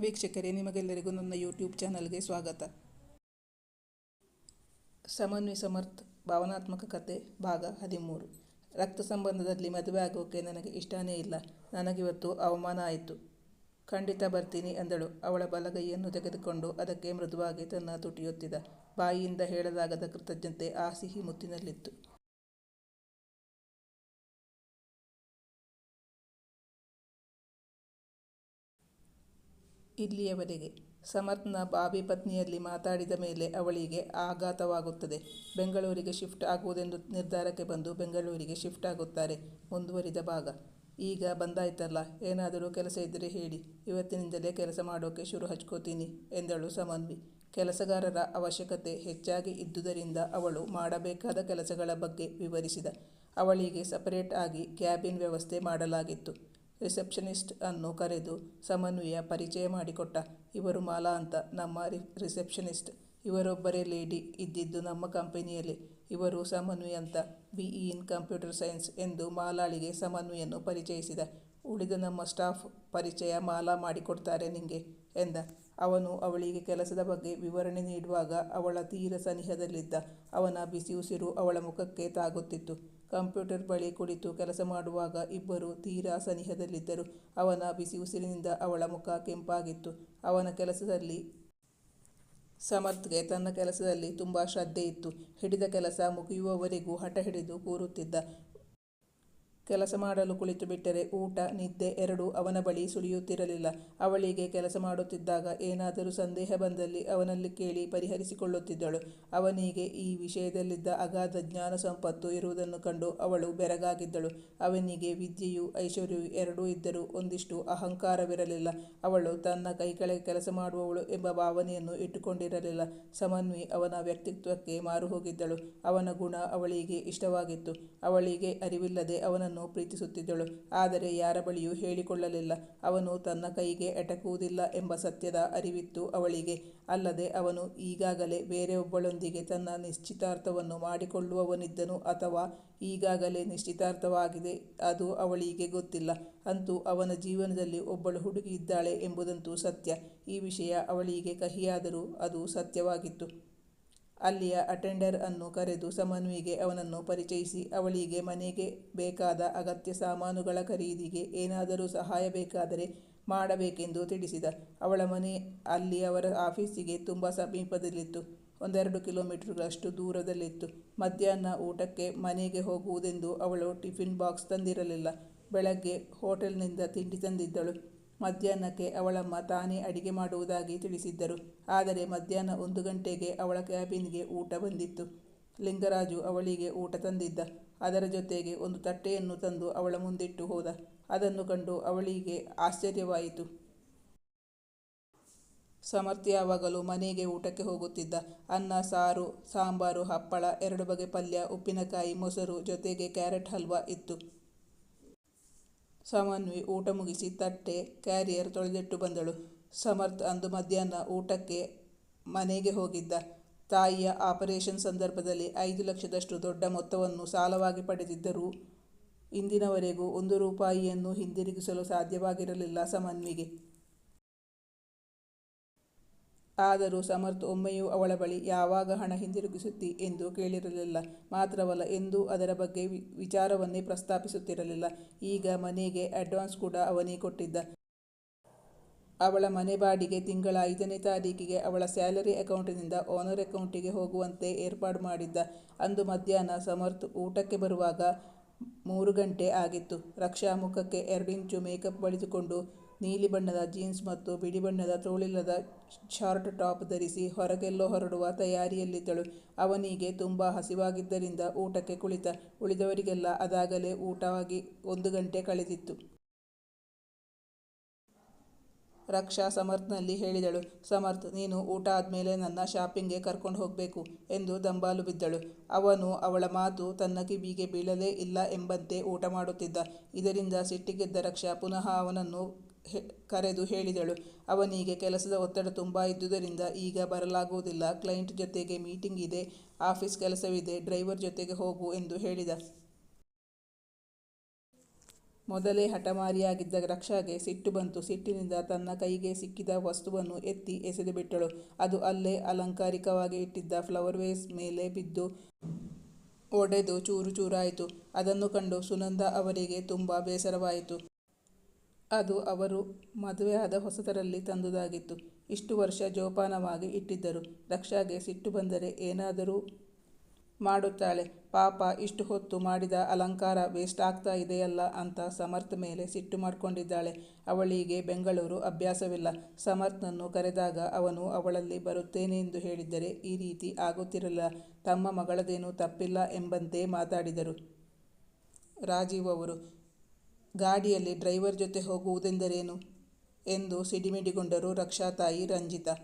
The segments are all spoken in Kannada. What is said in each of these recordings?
ವೀಕ್ಷಕರೇ, ನಿಮಗೆಲ್ಲರಿಗೂ ನನ್ನ ಯೂಟ್ಯೂಬ್ ಚಾನಲ್ಗೆ ಸ್ವಾಗತ. ಸಮನ್ವಿ ಸಮರ್ಥ್, ಭಾವನಾತ್ಮಕ ಕತೆ, ಭಾಗ ಹದಿಮೂರು. ರಕ್ತ ಸಂಬಂಧದಲ್ಲಿ ಮದುವೆ ಆಗೋಕೆ ನನಗೆ ಇಷ್ಟನೇ ಇಲ್ಲ. ನನಗಿವತ್ತು ಅವಮಾನ ಆಯಿತು. ಖಂಡಿತ ಬರ್ತೀನಿ ಅಂದಳು. ಅವಳ ಬಲಗೈಯನ್ನು ತೆಗೆದುಕೊಂಡು ಅದಕ್ಕೆ ಮೃದುವಾಗಿ ತನ್ನ ತುಟಿಯೊತ್ತಿದ. ಬಾಯಿಯಿಂದ ಹೇಳಲಾಗದ ಕೃತಜ್ಞತೆ ಆ ಸಿಹಿ ಮುತ್ತಿನಲ್ಲಿತ್ತು. ಇಲ್ಲಿಯವರೆಗೆ. ಸಮರ್ಥ್ನ ಬಾಬಿ ಪತ್ನಿಯಲ್ಲಿ ಮಾತಾಡಿದ ಮೇಲೆ ಅವಳಿಗೆ ಆಘಾತವಾಗುತ್ತದೆ. ಬೆಂಗಳೂರಿಗೆ ಶಿಫ್ಟ್ ಆಗುವುದೆಂದು ನಿರ್ಧಾರಕ್ಕೆ ಬಂದು ಬೆಂಗಳೂರಿಗೆ ಶಿಫ್ಟ್ ಆಗುತ್ತಾರೆ ಮುಂದುವರಿದ ಭಾಗ. ಈಗ ಬಂದಾಯ್ತಲ್ಲ, ಏನಾದರೂ ಕೆಲಸ ಇದ್ದರೆ ಹೇಳಿ. ಇವತ್ತಿನಿಂದಲೇ ಕೆಲಸ ಮಾಡೋಕೆ ಶುರು ಹಚ್ಕೋತೀನಿ, ಎಂದಳು ಸಮನ್ವಿ. ಕೆಲಸಗಾರರ ಅವಶ್ಯಕತೆ ಹೆಚ್ಚಾಗಿ ಇದ್ದುದರಿಂದ ಅವಳು ಮಾಡಬೇಕಾದ ಕೆಲಸಗಳ ಬಗ್ಗೆ ವಿವರಿಸಿದ. ಅವಳಿಗೆ ಸಪರೇಟ್ ಆಗಿ ಕ್ಯಾಬಿನ್ ವ್ಯವಸ್ಥೆ ಮಾಡಲಾಗಿತ್ತು. ರಿಸೆಪ್ಷನಿಸ್ಟ್ ಅನ್ನು ಕರೆದು ಸಮನ್ವಿಯ ಪರಿಚಯ ಮಾಡಿಕೊಟ್ಟ. ಇವರು ಮಾಲಾ ಅಂತ. ನಮ್ಮ ರಿಸೆಪ್ಷನಿಸ್ಟ್. ಇವರೊಬ್ಬರೇ ಲೇಡಿ ಇದ್ದಿದ್ದು ನಮ್ಮ ಕಂಪನಿಯಲ್ಲಿ. ಇವರು ಸಮನ್ವಿ ಅಂತ. B E in computer science ಎಂದು ಮಾಲಾಳಿಗೆ ಸಮನ್ವಿಯನ್ನು ಪರಿಚಯಿಸಿದ. ಉಳಿದ ನಮ್ಮ ಸ್ಟಾಫ್ ಪರಿಚಯ ಮಾಲಾ ಮಾಡಿಕೊಡ್ತಾರೆ ನಿಂಗೆ ಎಂದ. ಅವನು ಅವಳಿಗೆ ಕೆಲಸದ ಬಗ್ಗೆ ವಿವರಣೆ ನೀಡುವಾಗ ಅವಳ ತೀರ ಸನಿಹದಲ್ಲಿದ್ದ. ಅವನ ಬಿಸಿ ಉಸಿರು ಅವಳ ಮುಖಕ್ಕೆ ತಾಗುತ್ತಿತ್ತು. ಕಂಪ್ಯೂಟರ್ ಬಳಿ ಕುಳಿತು ಕೆಲಸ ಮಾಡುವಾಗ ಇಬ್ಬರು ತೀರಾ ಸನಿಹದಲ್ಲಿದ್ದರು. ಅವನ ಬಿಸಿ ಉಸಿರಿನಿಂದ ಅವಳ ಮುಖ ಕೆಂಪಾಗಿತ್ತು. ಅವನ ಕೆಲಸದಲ್ಲಿ ಸಮರ್ಥ್ಗೆ ತನ್ನ ಕೆಲಸದಲ್ಲಿ ತುಂಬ ಶ್ರದ್ಧೆ ಇತ್ತು. ಹಿಡಿದ ಕೆಲಸ ಮುಗಿಯುವವರೆಗೂ ಹಠ ಹಿಡಿದು ಕೂರುತ್ತಿದ್ದ. ಕೆಲಸ ಮಾಡಲು ಕುಳಿತು ಬಿಟ್ಟರೆ ಊಟ, ನಿದ್ದೆ ಎರಡೂ ಅವನ ಬಳಿ ಸುಳಿಯುತ್ತಿರಲಿಲ್ಲ. ಅವಳಿಗೆ ಕೆಲಸ ಮಾಡುತ್ತಿದ್ದಾಗ ಏನಾದರೂ ಸಂದೇಹ ಬಂದಲ್ಲಿ ಅವನಲ್ಲಿ ಕೇಳಿ ಪರಿಹರಿಸಿಕೊಳ್ಳುತ್ತಿದ್ದಳು. ಅವನಿಗೆ ಈ ವಿಷಯದಲ್ಲಿದ್ದ ಅಗಾಧ ಜ್ಞಾನ ಸಂಪತ್ತು ಇರುವುದನ್ನು ಕಂಡು ಅವಳು ಬೆರಗಾಗಿದ್ದಳು. ಅವನಿಗೆ ವಿದ್ಯೆಯು ಐಶ್ವರ್ಯವೂ ಎರಡೂ ಇದ್ದರೂ ಒಂದಿಷ್ಟು ಅಹಂಕಾರವಿರಲಿಲ್ಲ. ಅವಳು ತನ್ನ ಕೈ ಕೆಳಗೆ ಕೆಲಸ ಮಾಡುವವಳು ಎಂಬ ಭಾವನೆಯನ್ನು ಇಟ್ಟುಕೊಂಡಿರಲಿಲ್ಲ. ಸಮನ್ವಿ ಅವನ ವ್ಯಕ್ತಿತ್ವಕ್ಕೆ ಮಾರು ಹೋಗಿದ್ದಳು ಅವನ ಗುಣ ಅವಳಿಗೆ ಇಷ್ಟವಾಗಿತ್ತು. ಅವಳಿಗೆ ಅರಿವಿಲ್ಲದೆ ಅವನನ್ನು ಪ್ರೀತಿಸುತ್ತಿದ್ದಳು. ಆದರೆ ಯಾರ ಬಳಿಯೂ ಹೇಳಿಕೊಳ್ಳಲಿಲ್ಲ. ಅವನು ತನ್ನ ಕೈಗೆ ಎಟಕುವುದಿಲ್ಲ ಎಂಬ ಸತ್ಯದ ಅರಿವಿತ್ತು ಅವಳಿಗೆ. ಅಲ್ಲದೆ ಅವನು ಈಗಾಗಲೇ ಬೇರೆಯೊಬ್ಬಳೊಂದಿಗೆ ತನ್ನ ನಿಶ್ಚಿತಾರ್ಥವನ್ನು ಮಾಡಿಕೊಳ್ಳುವವನಿದ್ದನು ಅಥವಾ ಈಗಾಗಲೇ ನಿಶ್ಚಿತಾರ್ಥವಾಗಿದೆ ಅದು ಅವಳಿಗೆ ಗೊತ್ತಿಲ್ಲ. ಅಂತೂ ಅವನ ಜೀವನದಲ್ಲಿ ಒಬ್ಬಳು ಹುಡುಗಿ ಇದ್ದಾಳೆ ಎಂಬುದಂತೂ ಸತ್ಯ. ಈ ವಿಷಯ ಅವಳಿಗೆ ಕಹಿಯಾದರೂ ಅದು ಸತ್ಯವಾಗಿತ್ತು. ಅಲ್ಲಿಯ ಅಟೆಂಡರ್ ಅನ್ನು ಕರೆದು ಸಮನ್ವಿಗೆ ಅವನನ್ನು ಪರಿಚಯಿಸಿ, ಅವಳಿಗೆ ಮನೆಗೆ ಬೇಕಾದ ಅಗತ್ಯ ಸಾಮಾನುಗಳ ಖರೀದಿಗೆ ಏನಾದರೂ ಸಹಾಯ ಬೇಕಾದರೆ ಮಾಡಬೇಕೆಂದು ತಿಳಿಸಿದ. ಅವಳ ಮನೆ ಅಲ್ಲಿ ಅವರ ಆಫೀಸಿಗೆ ತುಂಬ ಸಮೀಪದಲ್ಲಿತ್ತು. ಒಂದೆರಡು ಕಿಲೋಮೀಟರ್ಗಳಷ್ಟು ದೂರದಲ್ಲಿತ್ತು. ಮಧ್ಯಾಹ್ನ ಊಟಕ್ಕೆ ಮನೆಗೆ ಹೋಗುವುದೆಂದು ಅವಳು ಟಿಫಿನ್ ಬಾಕ್ಸ್ ತಂದಿರಲಿಲ್ಲ. ಬೆಳಗ್ಗೆ ಹೋಟೆಲ್ನಿಂದ ತಿಂಡಿ ತಂದಿದ್ದಳು. ಮಧ್ಯಾಹ್ನಕ್ಕೆ ಅವಳಮ್ಮ ತಾನೇ ಅಡಿಗೆ ಮಾಡುವುದಾಗಿ ತಿಳಿಸಿದ್ದರು. ಆದರೆ ಮಧ್ಯಾಹ್ನ ಒಂದು ಗಂಟೆಗೆ ಅವಳ ಕ್ಯಾಬಿನ್ಗೆ ಊಟ ಬಂದಿತ್ತು. ಲಿಂಗರಾಜು ಅವಳಿಗೆ ಊಟ ತಂದಿದ್ದ. ಅದರ ಜೊತೆಗೆ ಒಂದು ತಟ್ಟೆಯನ್ನು ತಂದು ಅವಳ ಮುಂದಿಟ್ಟು ಹೋದ. ಅದನ್ನು ಕಂಡು ಅವಳಿಗೆ ಆಶ್ಚರ್ಯವಾಯಿತು. ಸಮರ್ಥ್ ಯಾವಾಗಲೂ ಮನೆಗೆ ಊಟಕ್ಕೆ ಹೋಗುತ್ತಿದ್ದ. ಅನ್ನ, ಸಾರು, ಸಾಂಬಾರು, ಹಪ್ಪಳ, ಎರಡು ಬಗೆ ಪಲ್ಯ, ಉಪ್ಪಿನಕಾಯಿ, ಮೊಸರು ಜೊತೆಗೆ ಕ್ಯಾರೆಟ್ ಹಲ್ವಾ ಇತ್ತು. ಸಮನ್ವಿ ಊಟ ಮುಗಿಸಿ ತಟ್ಟೆ ಕ್ಯಾರಿಯರ್ ತೊಳೆದಿಟ್ಟು ಬಂದಳು. ಸಮರ್ಥ್ ಅಂದು ಮಧ್ಯಾಹ್ನ ಊಟಕ್ಕೆ ಮನೆಗೆ ಹೋಗಿದ್ದ. ತಾಯಿಯ ಆಪರೇಷನ್ ಸಂದರ್ಭದಲ್ಲಿ ಐದು ಲಕ್ಷದಷ್ಟು ದೊಡ್ಡ ಮೊತ್ತವನ್ನು ಸಾಲವಾಗಿ ಪಡೆದಿದ್ದರೂ. ಇಂದಿನವರೆಗೂ ಒಂದು ರೂಪಾಯಿಯನ್ನು ಹಿಂದಿರುಗಿಸಲು ಸಾಧ್ಯವಾಗಿರಲಿಲ್ಲ ಸಮನ್ವಿಗೆ. ಆದರೂ ಸಮರ್ಥ್ ಒಮ್ಮೆಯೂ ಅವಳ ಬಳಿ ಯಾವಾಗ ಹಣ ಹಿಂದಿರುಗಿಸುತ್ತಿ ಎಂದು ಕೇಳಿರಲಿಲ್ಲ. ಮಾತ್ರವಲ್ಲ, ಎಂದೂ ಅದರ ಬಗ್ಗೆ ವಿಚಾರವನ್ನೇ ಪ್ರಸ್ತಾಪಿಸುತ್ತಿರಲಿಲ್ಲ. ಈಗ ಮನೆಗೆ ಅಡ್ವಾನ್ಸ್ ಕೂಡ ಅವನೇ ಕೊಟ್ಟಿದ್ದ. ಅವಳ ಮನೆ ಬಾಡಿಗೆ ತಿಂಗಳ ಐದನೇ ತಾರೀಕಿಗೆ ಅವಳ ಸ್ಯಾಲರಿ ಅಕೌಂಟಿನಿಂದ ಓನರ್ ಅಕೌಂಟಿಗೆ ಹೋಗುವಂತೆ ಏರ್ಪಾಡು ಮಾಡಿದ್ದ. ಅಂದು ಮಧ್ಯಾಹ್ನ ಸಮರ್ಥ್ ಊಟಕ್ಕೆ ಬರುವಾಗ ಮೂರು ಗಂಟೆ ಆಗಿತ್ತು. ರಕ್ಷಾ ಮುಖಕ್ಕೆ ಎರಡಿಂಚು ಮೇಕಪ್ ಬಳಿದುಕೊಂಡು ನೀಲಿ ಬಣ್ಣದ ಜೀನ್ಸ್ ಮತ್ತು ಬಿಳಿ ಬಣ್ಣದ ತೋಳಿಲ್ಲದ ಶಾರ್ಟ್ ಟಾಪ್ ಧರಿಸಿ ಹೊರಗೆಲ್ಲೋ ಹೊರಡುವ ತಯಾರಿಯಲ್ಲಿದ್ದಳು. ಅವನಿಗೆ ತುಂಬ ಹಸಿವಾಗಿದ್ದರಿಂದ ಊಟಕ್ಕೆ ಕುಳಿತ. ಉಳಿದವರಿಗೆಲ್ಲ ಅದಾಗಲೇ ಊಟವಾಗಿ ಒಂದು ಗಂಟೆ ಕಳೆದಿತ್ತು. ರಕ್ಷಾ ಸಮರ್ಥ್ನಲ್ಲಿ ಹೇಳಿದಳು, ಸಮರ್ಥ್, ನೀನು ಊಟ ಆದಮೇಲೆ ನನ್ನ ಶಾಪಿಂಗ್ಗೆ ಕರ್ಕೊಂಡು ಹೋಗಬೇಕು ಎಂದು ದಂಬಾಲು ಬಿದ್ದಳು. ಅವನು ಅವಳ ಮಾತು ತನ್ನ ಕಿವಿಗೆ ಬೀಳಲೇ ಇಲ್ಲ ಎಂಬಂತೆ ಊಟ ಮಾಡುತ್ತಿದ್ದ. ಇದರಿಂದ ಸಿಟ್ಟಿಗೆದ್ದ ರಕ್ಷಾ ಪುನಃ ಅವನನ್ನು ಕರೆದು ಹೇಳಿದಳು. ಅವನಿಗೆ ಕೆಲಸದ ಒತ್ತಡ ತುಂಬ ಇದ್ದುದರಿಂದ ಈಗ ಬರಲಾಗುವುದಿಲ್ಲ. ಕ್ಲೈಂಟ್ ಜೊತೆಗೆ ಮೀಟಿಂಗ್ ಇದೆ. ಆಫೀಸ್ ಕೆಲಸವಿದೆ. ಡ್ರೈವರ್ ಜೊತೆಗೆ ಹೋಗು ಎಂದು ಹೇಳಿದ. ಮೊದಲೇ ಹಠಮಾರಿಯಾಗಿದ್ದ ರಕ್ಷಾಗೆ ಸಿಟ್ಟು ಬಂತು. ಸಿಟ್ಟಿನಿಂದ ತನ್ನ ಕೈಗೆ ಸಿಕ್ಕಿದ ವಸ್ತುವನ್ನು ಎತ್ತಿ ಎಸೆದು ಬಿಟ್ಟಳು ಅದು ಅಲ್ಲೇ ಅಲಂಕಾರಿಕವಾಗಿ ಇಟ್ಟಿದ್ದ ಫ್ಲವರ್ ವೇಸ್ ಮೇಲೆ ಬಿದ್ದು ಒಡೆದು ಚೂರು ಚೂರಾಯಿತು. ಅದನ್ನು ಕಂಡು ಸುನಂದ ಅವರಿಗೆ ತುಂಬ ಬೇಸರವಾಯಿತು. ಅದು ಅವರು ಮದುವೆಯಾದ ಹೊಸತರಲ್ಲಿ ತಂದುದಾಗಿತ್ತು. ಇಷ್ಟು ವರ್ಷ ಜೋಪಾನವಾಗಿ ಇಟ್ಟಿದ್ದರು. ರಕ್ಷಾಗೆ ಸಿಟ್ಟು ಬಂದರೆ ಏನಾದರೂ ಮಾಡುತ್ತಾಳೆ. ಪಾಪ, ಇಷ್ಟು ಹೊತ್ತು ಮಾಡಿದ ಅಲಂಕಾರ ವೇಸ್ಟ್ ಆಗ್ತಾ ಇದೆಯಲ್ಲ ಅಂತ ಸಮರ್ಥ್ ಮೇಲೆ ಸಿಟ್ಟು ಮಾಡಿಕೊಂಡಿದ್ದಾಳೆ. ಅವಳಿಗೆ ಬೆಂಗಳೂರು ಅಭ್ಯಾಸವಿಲ್ಲ. ಸಮರ್ಥ್ನನ್ನು ಕರೆದಾಗ ಅವನು ಅವಳಲ್ಲಿ ಬರುತ್ತೇನೆ ಎಂದು ಹೇಳಿದ್ದರೆ ಈ ರೀತಿ ಆಗುತ್ತಿರಲ್ಲ ತಮ್ಮ ಮಗಳದೇನೂ ತಪ್ಪಿಲ್ಲ ಎಂಬಂತೆ ಮಾತಾಡಿದರು. ರಾಜೀವ್ ಅವರು ಗಾಡಿಯಲ್ಲಿ ಡ್ರೈವರ್ ಜೊತೆ ಹೋಗುವುದೆಂದರೇನು? ಎಂದು ಸಿಡಿಮಿಡಿಗೊಂಡರು ರಕ್ಷಾ ತಾಯಿ ರಂಜಿತಾ.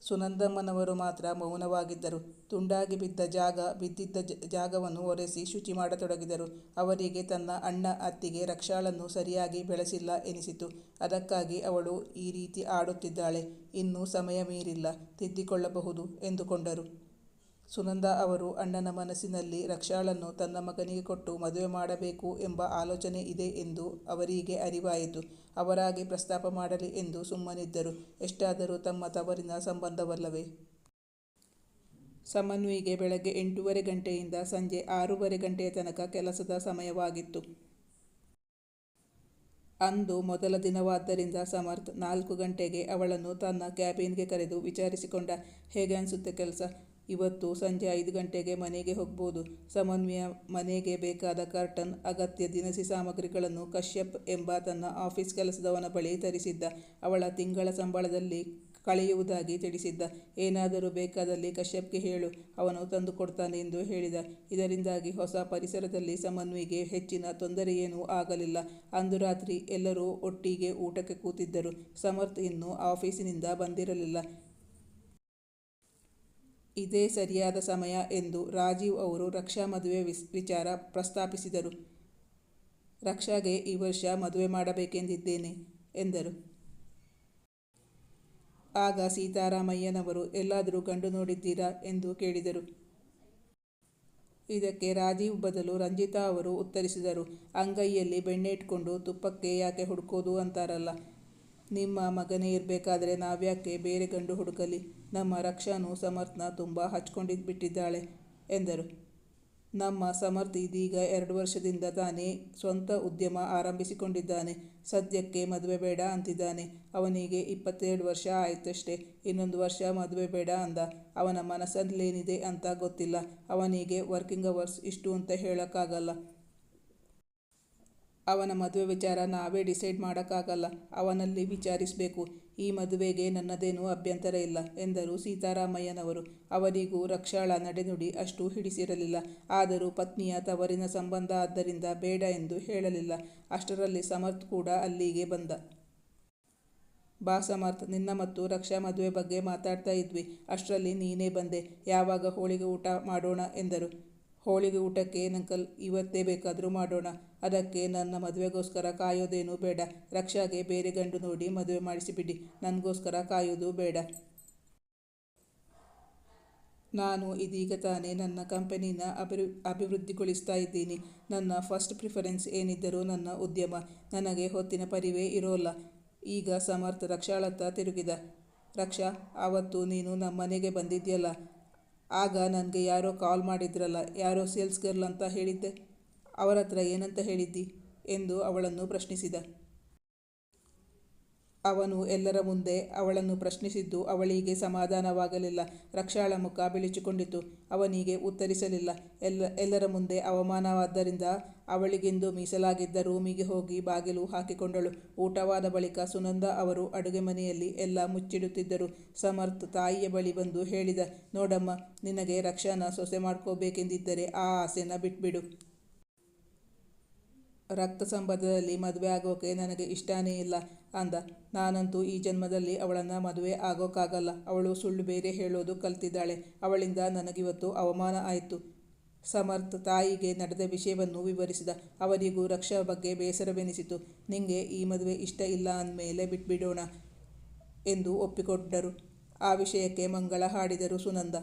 ಸುನಂದಮ್ಮನವರು ಮಾತ್ರ ಮೌನವಾಗಿದ್ದರು. ತುಂಡಾಗಿ ಬಿದ್ದ ಜಾಗ, ಬಿದ್ದಿದ್ದ ಜಾಗವನ್ನು ಒರೆಸಿ ಶುಚಿ ಮಾಡತೊಡಗಿದರು. ಅವರಿಗೆ ತನ್ನ ಅಣ್ಣ, ಅತ್ತಿಗೆ ರಕ್ಷಾಳನ್ನು ಸರಿಯಾಗಿ ಬೆಳೆಸಿಲ್ಲ ಎನಿಸಿತು. ಅದಕ್ಕಾಗಿ ಅವಳು ಈ ರೀತಿ ಆಡುತ್ತಿದ್ದಾಳೆ. ಇನ್ನೂ ಸಮಯ ಮೀರಿಲ್ಲ. ತಿದ್ದಿಕೊಳ್ಳಬಹುದು ಎಂದುಕೊಂಡರು. ಸುನಂದ ಅವರು ಅಣ್ಣನ ಮನಸ್ಸಿನಲ್ಲಿ ರಕ್ಷಾಳನ್ನು ತನ್ನ ಮಗನಿಗೆ ಕೊಟ್ಟು ಮದುವೆ ಮಾಡಬೇಕು ಎಂಬ ಆಲೋಚನೆ ಇದೆ ಎಂದು ಅವರಿಗೆ ಅರಿವಾಯಿತು. ಅವರಾಗಿ ಪ್ರಸ್ತಾಪ ಮಾಡಲಿ ಎಂದು ಸುಮ್ಮನಿದ್ದರು. ಎಷ್ಟಾದರೂ ತಮ್ಮ ತವರಿನ ಸಂಬಂಧವಲ್ಲವೇ? ಸಮನ್ವಿಗೆ ಬೆಳಗ್ಗೆ ಎಂಟೂವರೆ ಗಂಟೆಯಿಂದ ಸಂಜೆ ಆರೂವರೆ ಗಂಟೆಯ ತನಕ ಕೆಲಸದ ಸಮಯವಾಗಿತ್ತು. ಅಂದು ಮೊದಲ ದಿನವಾದ್ದರಿಂದ ಸಮರ್ಥ್ ನಾಲ್ಕು ಗಂಟೆಗೆ ಅವಳನ್ನು ತನ್ನ ಕ್ಯಾಬಿನ್ಗೆ ಕರೆದು ವಿಚಾರಿಸಿಕೊಂಡ. ಹೇಗೆ ಅನಿಸುತ್ತೆ ಕೆಲಸ? ಇವತ್ತು ಸಂಜೆ ಐದು ಗಂಟೆಗೆ ಮನೆಗೆ ಹೋಗ್ಬೋದು. ಸಮನ್ವಯ ಮನೆಗೆ ಬೇಕಾದ ಕರ್ಟನ್, ಅಗತ್ಯ ದಿನಸಿ ಸಾಮಗ್ರಿಗಳನ್ನು ಕಶ್ಯಪ್ ಎಂಬ ತನ್ನ ಆಫೀಸ್ ಕೆಲಸದವನ ಬಳಿ ತರಿಸಿದ್ದ. ಅವಳ ತಿಂಗಳ ಸಂಬಳದಲ್ಲಿ ಕಳೆಯುವುದಾಗಿ ತಿಳಿಸಿದ್ದ. ಏನಾದರೂ ಬೇಕಾದಲ್ಲಿ ಕಶ್ಯಪ್ಗೆ ಹೇಳು, ಅವನು ತಂದು ಕೊಡ್ತಾನೆ ಎಂದು ಹೇಳಿದ. ಇದರಿಂದಾಗಿ ಹೊಸ ಪರಿಸರದಲ್ಲಿ ಸಮನ್ವಿಗೆ ಹೆಚ್ಚಿನ ತೊಂದರೆಯೇನೂ ಆಗಲಿಲ್ಲ. ಅಂದು ರಾತ್ರಿ ಎಲ್ಲರೂ ಒಟ್ಟಿಗೆ ಊಟಕ್ಕೆ ಕೂತಿದ್ದರು. ಸಮರ್ಥ್ ಇನ್ನೂ ಆಫೀಸಿನಿಂದ ಬಂದಿರಲಿಲ್ಲ. ಇದೇ ಸರಿಯಾದ ಸಮಯ ಎಂದು ರಾಜೀವ್ ಅವರು ರಕ್ಷಾ ಮದುವೆ ವಿಚಾರ ಪ್ರಸ್ತಾಪಿಸಿದರು. ರಕ್ಷಾಗೆ ಈ ವರ್ಷ ಮದುವೆ ಮಾಡಬೇಕೆಂದಿದ್ದೇನೆ, ಎಂದರು. ಆಗ ಸೀತಾರಾಮಯ್ಯನವರು, ಎಲ್ಲಾದರೂ ಗಂಡು ನೋಡಿದ್ದೀರಾ? ಎಂದು ಕೇಳಿದರು. ಇದಕ್ಕೆ ರಾಜೀವ್ ಬದಲು ರಂಜಿತಾ ಅವರು ಉತ್ತರಿಸಿದರು. ಅಂಗೈಯಲ್ಲಿ ಬೆಣ್ಣೆ ಇಟ್ಕೊಂಡು ತುಪ್ಪಕ್ಕೆ ಯಾಕೆ ಹುಡುಕೋದು ಅಂತಾರಲ್ಲ. ನಿಮ್ಮ ಮಗನೇ ಇರಬೇಕಾದ್ರೆ ನಾವ್ಯಾಕೆ ಬೇರೆ ಗಂಡು ಹುಡುಕಲಿ? ನಮ್ಮ ರಕ್ಷಾನು ಸಮರ್ಥನ ತುಂಬ ಹಚ್ಕೊಂಡಿದ್ದು ಬಿಟ್ಟಿದ್ದಾಳೆ ಎಂದರು. ನಮ್ಮ ಸಮರ್ಥ್ ಇದೀಗ ಎರಡು ವರ್ಷದಿಂದ ತಾನೇ ಸ್ವಂತ ಉದ್ಯಮ ಆರಂಭಿಸಿಕೊಂಡಿದ್ದಾನೆ. ಸದ್ಯಕ್ಕೆ ಮದುವೆ ಬೇಡ ಅಂತಿದ್ದಾನೆ. ಅವನಿಗೆ ಇಪ್ಪತ್ತೇಳು ವರ್ಷ ಆಯಿತಷ್ಟೇ. ಇನ್ನೊಂದು ವರ್ಷ ಮದುವೆ ಬೇಡ ಅಂದ. ಅವನ ಮನಸ್ಸಲ್ಲೇನಿದೆ ಅಂತ ಗೊತ್ತಿಲ್ಲ. ಅವನಿಗೆ ವರ್ಕಿಂಗ್ ಅವರ್ಸ್ ಇಷ್ಟು ಅಂತ ಹೇಳೋಕ್ಕಾಗಲ್ಲ. ಅವನ ಮದುವೆ ವಿಚಾರ ನಾವೇ ಡಿಸೈಡ್ ಮಾಡೋಕ್ಕಾಗಲ್ಲ. ಅವನಲ್ಲಿ ವಿಚಾರಿಸಬೇಕು. ಈ ಮದುವೆಗೆ ನನ್ನದೇನೂ ಅಭ್ಯಂತರ ಇಲ್ಲ ಎಂದರು ಸೀತಾರಾಮಯ್ಯನವರು. ಅವರಿಗೂ ರಕ್ಷಾಳ ನಡೆನುಡಿ ಅಷ್ಟು ಹಿಡಿಸಿರಲಿಲ್ಲ. ಆದರೂ ಪತ್ನಿಯ ತವರಿನ ಸಂಬಂಧ ಆದ್ದರಿಂದ ಬೇಡ ಎಂದು ಹೇಳಲಿಲ್ಲ. ಅಷ್ಟರಲ್ಲಿ ಸಮರ್ಥ್ ಕೂಡ ಅಲ್ಲಿಗೆ ಬಂದ. ಬಾ ಸಮರ್ಥ್, ನಿನ್ನ ಮತ್ತು ರಕ್ಷಾ ಮದುವೆ ಬಗ್ಗೆ ಮಾತಾಡ್ತಾ ಇದ್ವಿ. ಅಷ್ಟರಲ್ಲಿ ನೀನೇ ಬಂದೆ. ಯಾವಾಗ ಹೋಳಿಗೆ ಊಟ ಮಾಡೋಣ ಎಂದರು. ಹೋಳಿಗೆ ಊಟಕ್ಕೆ ಏನಂಕಲ್ ಇವತ್ತೇ ಬೇಕಾದರೂ ಮಾಡೋಣ. ಅದಕ್ಕೆ ನನ್ನ ಮದುವೆಗೋಸ್ಕರ ಕಾಯೋದೇನೂ ಬೇಡ. ರಕ್ಷಾಗೆ ಬೇರೆ ಗಂಡು ನೋಡಿ ಮದುವೆ ಮಾಡಿಸಿಬಿಡಿ. ನನಗೋಸ್ಕರ ಕಾಯೋದು ಬೇಡ. ನಾನು ಇದೀಗ ತಾನೇ ನನ್ನ ಕಂಪನಿನ ಅಭಿವೃ, ಅಭಿವೃದ್ಧಿಗೊಳಿಸ್ತಾ ಇದ್ದೀನಿ. ನನ್ನ ಫಸ್ಟ್ ಪ್ರಿಫರೆನ್ಸ್ ಏನಿದ್ದರೂ ನನ್ನ ಉದ್ಯಮ. ನನಗೆ ಹೊತ್ತಿನ ಪರಿವೇ ಇರೋಲ್ಲ. ಈಗ ಸಮರ್ಥ ರಕ್ಷಾಳತ್ತ ತಿರುಗಿದ. ರಕ್ಷಾ ಆವತ್ತು ನೀನು ನಮ್ಮ ಮನೆಗೆ ಬಂದಿದ್ಯಲ್ಲ. ಆಗ ನನಗೆ ಯಾರೋ ಕಾಲ್ ಮಾಡಿದ್ರಲ್ಲ, ಯಾರೋ ಸೇಲ್ಸ್ ಗರ್ಲ್ ಅಂತ ಹೇಳಿದ್ದೆ. ಅವರ ಹತ್ರ ಏನಂತ ಹೇಳಿದ್ದಿ? ಎಂದು ಅವಳನ್ನು ಪ್ರಶ್ನಿಸಿದ. ಅವನು ಎಲ್ಲರ ಮುಂದೆ ಅವಳನ್ನು ಪ್ರಶ್ನಿಸಿದ್ದು ಅವಳಿಗೆ ಸಮಾಧಾನವಾಗಲಿಲ್ಲ. ರಕ್ಷಾಳ ಮುಖ ಬಿಳಿಚಿಕೊಂಡಿತು ಅವನಿಗೆ ಉತ್ತರಿಸಲಿಲ್ಲ. ಎಲ್ಲ, ಎಲ್ಲರ ಮುಂದೆ ಅವಮಾನವಾದ್ದರಿಂದ ಅವಳಿಗೆಂದು ಮೀಸಲಾಗಿದ್ದ ರೂಮಿಗೆ ಹೋಗಿ ಬಾಗಿಲು ಹಾಕಿಕೊಂಡಳು. ಊಟವಾದ ಬಳಿಕ ಸುನಂದ ಅವರು ಅಡುಗೆ ಮನೆಯಲ್ಲಿ ಎಲ್ಲ ಮುಚ್ಚಿಡುತ್ತಿದ್ದರು. ಸಮರ್ಥ ತಾಯಿಯ ಬಳಿ ಬಂದು ಹೇಳಿದ, ನೋಡಮ್ಮ, ನಿನಗೆ ರಕ್ಷಾನ ಸೊಸೆ ಮಾಡ್ಕೋಬೇಕೆಂದಿದ್ದರೆ ಆ ಆಸೆನ ಬಿಟ್ಬಿಡು. ರಕ್ತ ಸಂಬಂಧದಲ್ಲಿ ಮದುವೆ ಆಗೋಕೆ ನನಗೆ ಇಷ್ಟನೇ ಇಲ್ಲ ಅಂದ. ನಾನಂತೂ ಈ ಜನ್ಮದಲ್ಲಿ ಅವಳನ್ನು ಮದುವೆ ಆಗೋಕ್ಕಾಗಲ್ಲ ಅವಳು ಸುಳ್ಳು ಬೇರೆ ಹೇಳೋದು ಕಲ್ತಿದ್ದಾಳೆ. ಅವಳಿಂದ ನನಗಿವತ್ತು ಅವಮಾನ ಆಯಿತು. ಸಮರ್ಥ ತಾಯಿಗೆ ನಡೆದ ವಿಷಯವನ್ನು ವಿವರಿಸಿದ. ಅವರಿಗೂ ರಕ್ಷಾ ಬಗ್ಗೆ ಬೇಸರವೆನಿಸಿತು. ನಿಂಗೆ ಈ ಮದುವೆ ಇಷ್ಟ ಇಲ್ಲ ಅಂದಮೇಲೆ ಬಿಟ್ಬಿಡೋಣ ಎಂದು ಒಪ್ಪಿಕೊಂಡರು. ಆ ವಿಷಯಕ್ಕೆ ಮಂಗಳ ಹಾಡಿದರು ಸುನಂದ.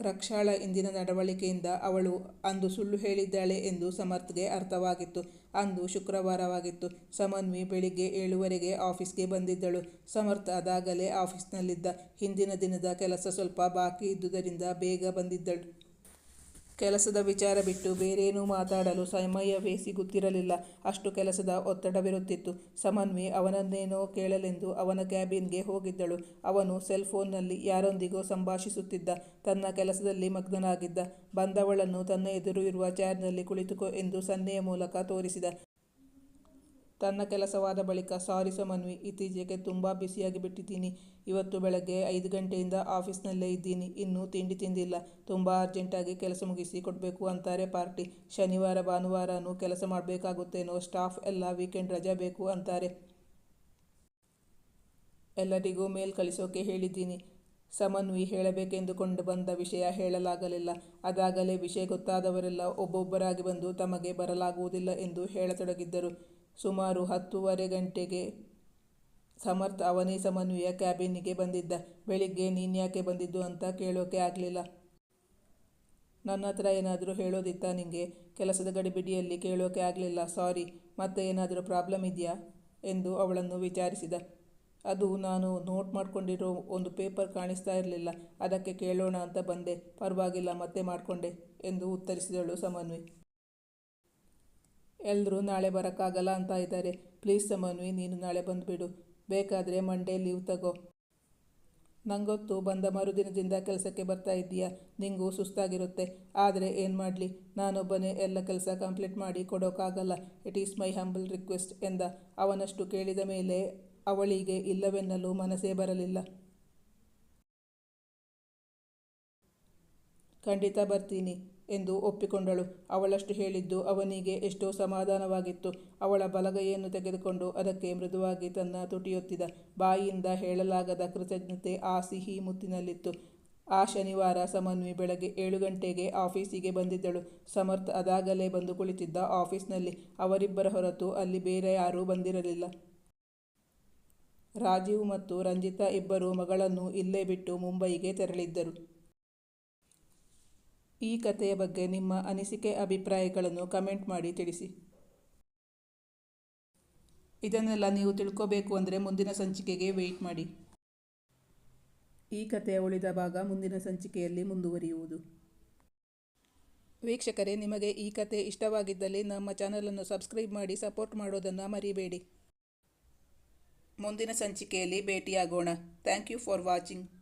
ರಕ್ಷಾಳ ಇಂದಿನ ನಡವಳಿಕೆಯಿಂದ ಅವಳು ಅಂದು ಸುಳ್ಳು ಹೇಳಿದ್ದಾಳೆ ಎಂದು ಸಮರ್ಥ್ಗೆ ಅರ್ಥವಾಗಿತ್ತು. ಅಂದು ಶುಕ್ರವಾರವಾಗಿತ್ತು. ಸಮನ್ವಿ ಬೆಳಿಗ್ಗೆ ಏಳುವರೆಗೆ ಆಫೀಸ್ಗೆ ಬಂದಿದ್ದಳು. ಸಮರ್ಥ ಅದಾಗಲೇ ಆಫೀಸ್ನಲ್ಲಿದ್ದ. ಹಿಂದಿನ ದಿನದ ಕೆಲಸ ಸ್ವಲ್ಪ ಬಾಕಿ ಇದ್ದುದರಿಂದ ಬೇಗ ಬಂದಿದ್ದಳು. ಕೆಲಸದ ವಿಚಾರ ಬಿಟ್ಟು ಬೇರೇನೂ ಮಾತಾಡಲು ಸಮಯವೇ ಸಿಗುತ್ತಿರಲಿಲ್ಲ ಅಷ್ಟು ಕೆಲಸದ ಒತ್ತಡವಿರುತ್ತಿತ್ತು. ಸಮನ್ವಿ ಅವನನ್ನೇನೋ ಕೇಳಲೆಂದು ಅವನ ಕ್ಯಾಬಿನ್ಗೆ ಹೋಗಿದ್ದಳು. ಅವನು ಸೆಲ್ ಫೋನ್ನಲ್ಲಿ ಯಾರೊಂದಿಗೋ ಸಂಭಾಷಿಸುತ್ತಿದ್ದ. ತನ್ನ ಕೆಲಸದಲ್ಲಿ ಮಗ್ನನಾಗಿದ್ದ. ಬಂದವಳನ್ನು ತನ್ನ ಎದುರು ಇರುವ ಚೇರ್ನಲ್ಲಿ ಕುಳಿತುಕೋ ಎಂದು ಸನ್ನೆಯ ಮೂಲಕ ತೋರಿಸಿದ. ತನ್ನ ಕೆಲಸವಾದ ಬಳಿಕ, ಸಾರಿ ಸಮನ್ವಿ, ಇತ್ತೀಚೆಗೆ ತುಂಬ ಬಿಸಿಯಾಗಿ ಬಿಟ್ಟಿದ್ದೀನಿ. ಇವತ್ತು ಬೆಳಗ್ಗೆ ಐದು ಗಂಟೆಯಿಂದ ಆಫೀಸ್ನಲ್ಲೇ ಇದ್ದೀನಿ. ಇನ್ನೂ ತಿಂಡಿ ತಿಂದಿಲ್ಲ. ತುಂಬ ಅರ್ಜೆಂಟಾಗಿ ಕೆಲಸ ಮುಗಿಸಿ ಕೊಡಬೇಕು ಅಂತಾರೆ ಪಾರ್ಟಿ. ಶನಿವಾರ, ಭಾನುವಾರನೂ ಕೆಲಸ ಮಾಡಬೇಕಾಗುತ್ತೇನೋ, ಸ್ಟಾಫ್ ಎಲ್ಲ ವೀಕೆಂಡ್ ರಜಾ ಬೇಕು ಅಂತಾರೆ. ಎಲ್ಲರಿಗೂ ಮೇಲ್ ಕಳಿಸೋಕೆ ಹೇಳಿದ್ದೀನಿ. ಸಮನ್ವಿ ಹೇಳಬೇಕೆಂದುಕೊಂಡು ಬಂದ ವಿಷಯ ಹೇಳಲಾಗಲಿಲ್ಲ. ಅದಾಗಲೇ ವಿಷಯ ಗೊತ್ತಾದವರೆಲ್ಲ ಒಬ್ಬೊಬ್ಬರಾಗಿ ಬಂದು ತಮಗೆ ಬರಲಾಗುವುದಿಲ್ಲ ಎಂದು ಹೇಳತೊಡಗಿದ್ದರು. ಸುಮಾರು ಹತ್ತೂವರೆ ಗಂಟೆಗೆ ಸಮರ್ಥ ಅವನೇ ಸಮನ್ವಯ ಕ್ಯಾಬಿನ್ನಿಗೆ ಬಂದಿದ್ದ. ಬೆಳಿಗ್ಗೆ ನೀನ್ಯಾಕೆ ಬಂದಿದ್ದು ಅಂತ ಕೇಳೋಕೆ ಆಗಲಿಲ್ಲ. ನನ್ನ ಹತ್ರ ಏನಾದರೂ ಹೇಳೋದಿತ್ತಾ ನಿಂಗೆ? ಕೆಲಸದ ಗಡಿಬಿಡಿಯಲ್ಲಿ ಕೇಳೋಕೆ ಆಗಲಿಲ್ಲ. ಸಾರಿ, ಮತ್ತೆ ಏನಾದರೂ ಪ್ರಾಬ್ಲಮ್ ಇದೆಯಾ? ಎಂದು ಅವಳನ್ನು ವಿಚಾರಿಸಿದ. ಅದು ನಾನು ನೋಟ್ ಮಾಡಿಕೊಂಡಿರೋ ಒಂದು ಪೇಪರ್ ಕಾಣಿಸ್ತಾ ಇರಲಿಲ್ಲ. ಅದಕ್ಕೆ ಕೇಳೋಣ ಅಂತ ಬಂದೆ. ಪರವಾಗಿಲ್ಲ, ಮತ್ತೆ ಮಾಡಿಕೊಂಡೆ ಎಂದು ಉತ್ತರಿಸಿದಳು ಸಮನ್ವಿ ಎಲ್ಲರೂ ನಾಳೆ ಬರೋಕ್ಕಾಗಲ್ಲ ಅಂತ ಇದ್ದಾರೆ. ಪ್ಲೀಸ್ ಸಮನ್ವಿ, ನೀನು ನಾಳೆ ಬಂದುಬಿಡು. ಬೇಕಾದರೆ ಮಂಡೇ ಲೀವ್ ತಗೋ. ನಂಗೊತ್ತು ಬಂದ ಮರುದಿನದಿಂದ ಕೆಲಸಕ್ಕೆ ಬರ್ತಾ ಇದ್ದೀಯಾ. ನಿಂಗೂ ಸುಸ್ತಾಗಿರುತ್ತೆ. ಆದರೆ ಏನು ಮಾಡಲಿ? ನಾನೊಬ್ಬನೇ ಎಲ್ಲ ಕೆಲಸ ಕಂಪ್ಲೀಟ್ ಮಾಡಿ ಕೊಡೋಕ್ಕಾಗಲ್ಲ it is my humble request ಎಂದ. ಅವನಷ್ಟು ಕೇಳಿದ ಮೇಲೆ ಅವಳಿಗೆ ಇಲ್ಲವೆನ್ನಲು ಮನಸ್ಸೇ ಬರಲಿಲ್ಲ. ಖಂಡಿತ ಬರ್ತೀನಿ. ಎಂದು ಒಪ್ಪಿಕೊಂಡಳು. ಅವಳಷ್ಟು ಹೇಳಿದ್ದು ಅವನಿಗೆ ಎಷ್ಟೋ ಸಮಾಧಾನವಾಗಿತ್ತು. ಅವಳ ಬಲಗೈಯನ್ನು ತೆಗೆದುಕೊಂಡು ಅದಕ್ಕೆ ಮೃದುವಾಗಿ ತನ್ನ ತುಟಿಯೊತ್ತಿದ ಬಾಯಿಯಿಂದ ಹೇಳಲಾಗದ ಕೃತಜ್ಞತೆ ಆ ಸಿಹಿ ಮುತ್ತಿನಲ್ಲಿತ್ತು. ಆ ಶನಿವಾರ ಸಮನ್ವಿ ಬೆಳಗ್ಗೆ ಏಳು ಗಂಟೆಗೆ ಆಫೀಸಿಗೆ ಬಂದಿದ್ದಳು. ಸಮರ್ಥ ಅದಾಗಲೇ ಬಂದು ಕುಳಿತಿದ್ದ ಆಫೀಸ್ನಲ್ಲಿ. ಅವರಿಬ್ಬರ ಹೊರತು ಅಲ್ಲಿ ಬೇರೆ ಯಾರೂ ಬಂದಿರಲಿಲ್ಲ. ರಾಜೀವ್ ಮತ್ತು ರಂಜಿತಾ ಇಬ್ಬರು ಮಗಳನ್ನು ಇಲ್ಲೇ ಬಿಟ್ಟು ಮುಂಬೈಗೆ ತೆರಳಿದ್ದರು. ಈ ಕಥೆಯ ಬಗ್ಗೆ ನಿಮ್ಮ ಅನಿಸಿಕೆ ಅಭಿಪ್ರಾಯಗಳನ್ನು ಕಮೆಂಟ್ ಮಾಡಿ ತಿಳಿಸಿ. ಇದನ್ನೆಲ್ಲ ನೀವು ತಿಳ್ಕೋಬೇಕು ಅಂದರೆ ಮುಂದಿನ ಸಂಚಿಕೆಗೆ ವೆಯ್ಟ್ ಮಾಡಿ. ಈ ಕಥೆಯ ಉಳಿದ ಭಾಗ ಮುಂದಿನ ಸಂಚಿಕೆಯಲ್ಲಿ ಮುಂದುವರಿಯುವುದು. ವೀಕ್ಷಕರೇ, ನಿಮಗೆ ಈ ಕತೆ ಇಷ್ಟವಾಗಿದ್ದಲ್ಲಿ ನಮ್ಮ ಚಾನಲನ್ನು ಸಬ್ಸ್ಕ್ರೈಬ್ ಮಾಡಿ ಸಪೋರ್ಟ್ ಮಾಡೋದನ್ನು ಮರಿಬೇಡಿ. ಮುಂದಿನ ಸಂಚಿಕೆಯಲ್ಲಿ ಭೇಟಿಯಾಗೋಣ. Thank you for watching.